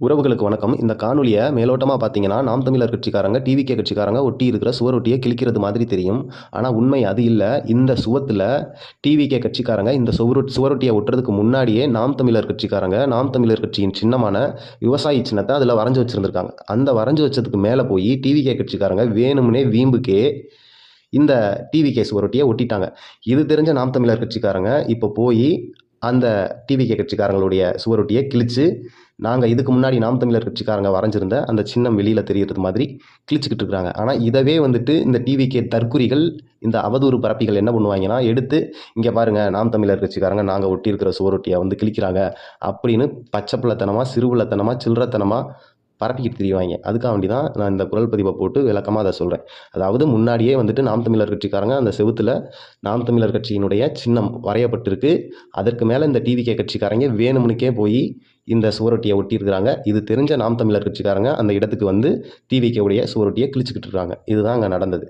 உறவுகளுக்கு வணக்கம். இந்த காணொலியை மேலோட்டமாக பார்த்தீங்கன்னா நாம் தமிழர் கட்சிக்காரங்க டிவிகே கட்சிக்காரங்க ஒட்டி இருக்கிற சுவரொட்டியை கிழிக்கிறது மாதிரி தெரியும். ஆனால் உண்மை அது இல்லை. இந்த சுவத்தில் டிவிகே கட்சிக்காரங்க இந்த சுவரொ சுவரொட்டியை ஒட்டுறதுக்கு முன்னாடியே நாம் தமிழர் கட்சிக்காரங்க நாம் தமிழர் கட்சியின் சின்னமான விவசாயி சின்னத்தை அதில் வரைஞ்சி வச்சுருந்துருக்காங்க. அந்த வரைஞ்சி வச்சதுக்கு மேலே போய் டிவிகே கட்சிக்காரங்க வேணும்னே வீம்புக்கே இந்த டிவிகே சுவரொட்டியை ஒட்டிட்டாங்க. இது தெரிஞ்ச நாம் தமிழர் கட்சிக்காரங்க இப்போ போய் அந்த டிவிகே கட்சிக்காரங்களுடைய சுவரொட்டியை கிழிச்சு நாங்கள் இதுக்கு முன்னாடி நாம் தமிழர் கட்சிக்காரங்க வரைஞ்சிருந்த அந்த சின்னம் வெளியில் தெரியறது மாதிரி கிழிச்சிக்கிட்டு இருக்கிறாங்க ஆனால் இதவே வந்துட்டு இந்த டிவிகே தற்குறிகள் இந்த அவதூறு பரப்பிகள் என்ன பண்ணுவாங்கன்னா எடுத்து இங்கே பாருங்கள் நாம் தமிழர் கட்சிக்காரங்க நாங்கள் ஒட்டியிருக்கிற சுவரொட்டியை வந்து கிழிக்கிறாங்க அப்படின்னு பச்சைப்பிள்ளத்தனமாக பிள்ளைத்தனமாக சில்லறத்தனமாக பரப்பிக்கிட்டு தெரியவாங்க. அதுக்காக வேண்டி தான் நான் இந்த குரல் பதிவை போட்டு விளக்கமாக அதை சொல்கிறேன் அதாவது முன்னாடியே வந்துட்டு நாம் தமிழர் கட்சிக்காரங்க அந்த செவுத்தில் நாம் தமிழர் கட்சியினுடைய சின்னம் வரையப்பட்டிருக்கு. அதற்கு மேலே இந்த டிவிகே கட்சிக்காரங்க வேணும்னுக்கே போய் இந்த சுவரொட்டியை ஒட்டியிருக்கிறாங்க. இது தெரிஞ்ச நாம் தமிழர் கட்சிக்காரங்க அந்த இடத்துக்கு வந்து டிவிகே உடைய சுவரொட்டியை கிழிச்சிக்கிட்டு இருக்காங்க. இதுதான் அங்கே நடந்தது.